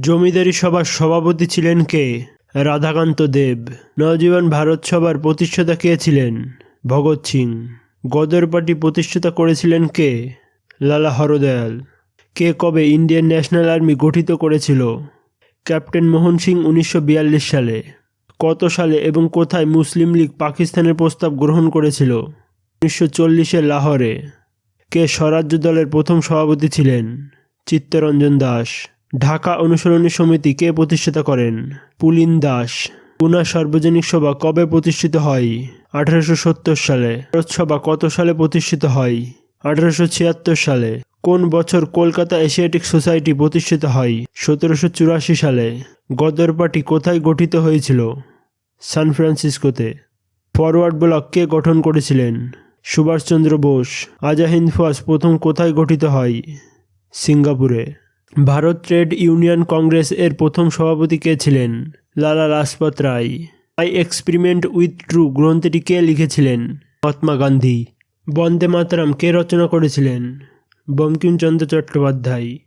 জমিদারি সভার সভাপতি ছিলেন কে? রাধাকান্ত দেব। নবজীবন ভারত সভার প্রতিষ্ঠাতা কে ছিলেন? ভগৎ সিং। গদর পার্টি প্রতিষ্ঠাতা করেছিলেন কে? লালা হরদয়াল। কে কবে ইন্ডিয়ান ন্যাশনাল আর্মি গঠিত করেছিল? ক্যাপ্টেন মোহন সিং উনিশশো বিয়াল্লিশ সালে। কত সালে এবং কোথায় মুসলিম লীগ পাকিস্তানের প্রস্তাব গ্রহণ করেছিল? উনিশশো চল্লিশের লাহোরে। কে স্বরাজ্য দলের প্রথম সভাপতি ছিলেন? চিত্তরঞ্জন দাস। ঢাকা অনুসরণী সমিতি কে প্রতিষ্ঠাতা করেন? পুলিন দাস। পুনা সার্বজনিক সভা কবে প্রতিষ্ঠিত হয়? আঠারোশো সত্তর সালে। সভা কত সালে প্রতিষ্ঠিত হয়? আঠারোশো ছিয়াত্তর সালে। কোন বছর কলকাতা এশিয়াটিক সোসাইটি প্রতিষ্ঠিত হয়? সতেরোশো চুরাশি সালে। গদর পার্টি কোথায় গঠিত হয়েছিল? সান ফ্রান্সিসকোতে। ফরওয়ার্ড ব্লক কে গঠন করেছিলেন? সুভাষচন্দ্র বোস। আজাহিন্দ ফৌজ প্রথম কোথায় গঠিত হয়? সিঙ্গাপুরে। ভারত ট্রেড ইউনিয়ন কংগ্রেস এর প্রথম সভাপতি কে ছিলেন? Lala Lajpat Rai. I experiment with true গ্রন্থটি কে লিখেছিলেন? মহাত্মা গান্ধী। বন্দে মাতরম কে রচনা করেছিলেন? বঙ্কিমচন্দ্র চট্টোপাধ্যায়।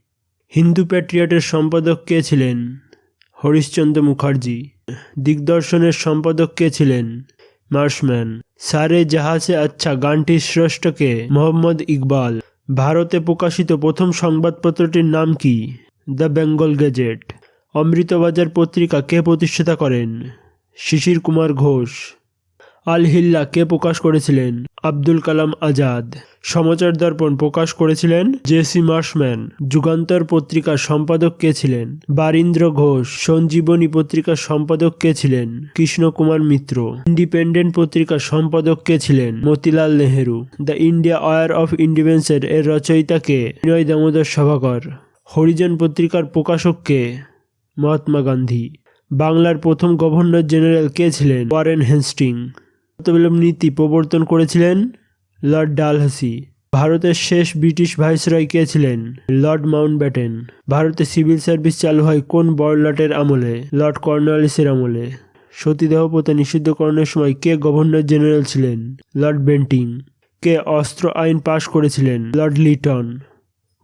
হিন্দু প্যাট্রিয়টের সম্পাদক কে ছিলেন? হরিশচন্দ্র মুখার্জি। দিগদর্শনের সম্পাদক কে ছিলেন? মার্শম্যান। সারে জাহাজে আচ্ছা গানটির স্রষ্টকে মোহাম্মদ ইকবাল। ভারতে প্রকাশিত প্রথম সংবাদপত্রটির নাম কি? The Bengal gazette. অমৃতবাজার পত্রিকা কে প্রতিষ্ঠাতা করেন? শিশির কুমার ঘোষ। আল হিল্লা কে প্রকাশ করেছিলেন? আব্দুল কালাম আজাদ। সমাচার দর্পণ প্রকাশ করেছিলেন জেসি মার্শম্যান। যুগান্তর পত্রিকার সম্পাদক কে ছিলেন? বারীন্দ্র ঘোষ। সঞ্জীবনী পত্রিকার সম্পাদক কে ছিলেন? কৃষ্ণ কুমার মিত্র। ইন্ডিপেন্ডেন্ট পত্রিকার সম্পাদক কে ছিলেন? Motilal Nehru. The India war of ইন্ডিপেন্ডেন্সের এর রচয়িতা কে? বিনয় দামোদর সভাকর হরিজন পত্রিকার প্রকাশক কে? মহাত্মা গান্ধী। বাংলার প্রথম গভর্নর জেনারেল কে ছিলেন? ওয়ারেন হেস্টিং মতবিলম নীতি প্রবর্তন করেছিলেন লর্ড ডালহাসি। ভারতের শেষ ব্রিটিশ ভাইসরয় কে ছিলেন? Lord Mountbatten. ভারতে সিভিল সার্ভিস চালু হয় কোন বড়লাটের আমলে? লর্ড কর্নওয়ালিসের আমলে। সতীদাহ প্রথা নিষিদ্ধকরণের সময় কে গভর্নর জেনারেল ছিলেন? Lord Bentinck. কে অস্ত্র আইন পাশ করেছিলেন? Lord Lytton.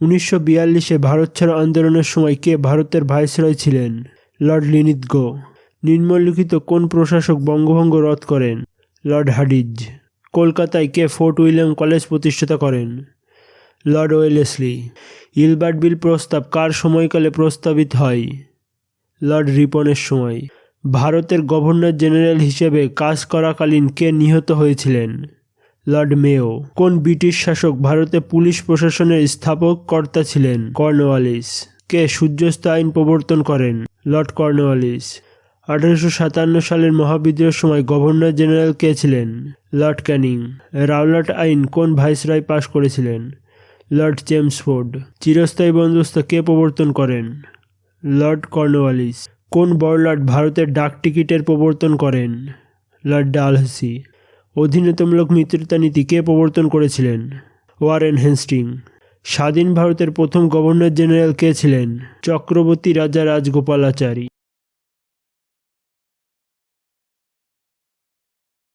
উনিশশো বিয়াল্লিশে ভারত ছাড়ো আন্দোলনের সময় কে ভারতের ভাইসরয় ছিলেন? Lord Linlithgow. নিম্নলিখিত কোন প্রশাসক বঙ্গভঙ্গ রদ করেন? লর্ড হাডিজ, কলকাতায় কে ফোর্ট উইলিয়াম কলেজ প্রতিষ্ঠাতা করেন? লর্ড ওয়েলেসলি, ইলবার্ট বিল প্রস্তাব কার সময়কালে প্রস্তাবিত হয়? লর্ড রিপনের সময়, ভারতের গভর্নর জেনারেল হিসেবে কাজ করাকালীন কে নিহত হয়েছিলেন? লর্ড মেও কোন ব্রিটিশ শাসক ভারতে পুলিশ প্রশাসনের স্থাপক কর্তা ছিলেন? কর্নওয়ালিস কে সূর্যাস্ত আইন প্রবর্তন করেন? লর্ড কর্নওয়ালিস আঠারোশো সাতান্ন সালের মহাবিদ্রোহের সময় গভর্নর জেনারেল কে ছিলেন? লর্ড ক্যানিং। রাওলাট আইন কোন ভাইসরয় পাশ করেছিলেন? লর্ড চেমসফোর্ড চিরস্থায়ী বন্দোবস্ত কে প্রবর্তন করেন? Lord Cornwallis. কোন বড়লাট ভারতের ডাক টিকিটের প্রবর্তন করেন? লর্ড ডালহাসি। অধীনতামূলক মিত্রতা নীতি কে প্রবর্তন করেছিলেন? ওয়ারেন হেস্টিং স্বাধীন ভারতের প্রথম গভর্নর জেনারেল কে ছিলেন? চক্রবর্তী রাজা রাজগোপালাচারী।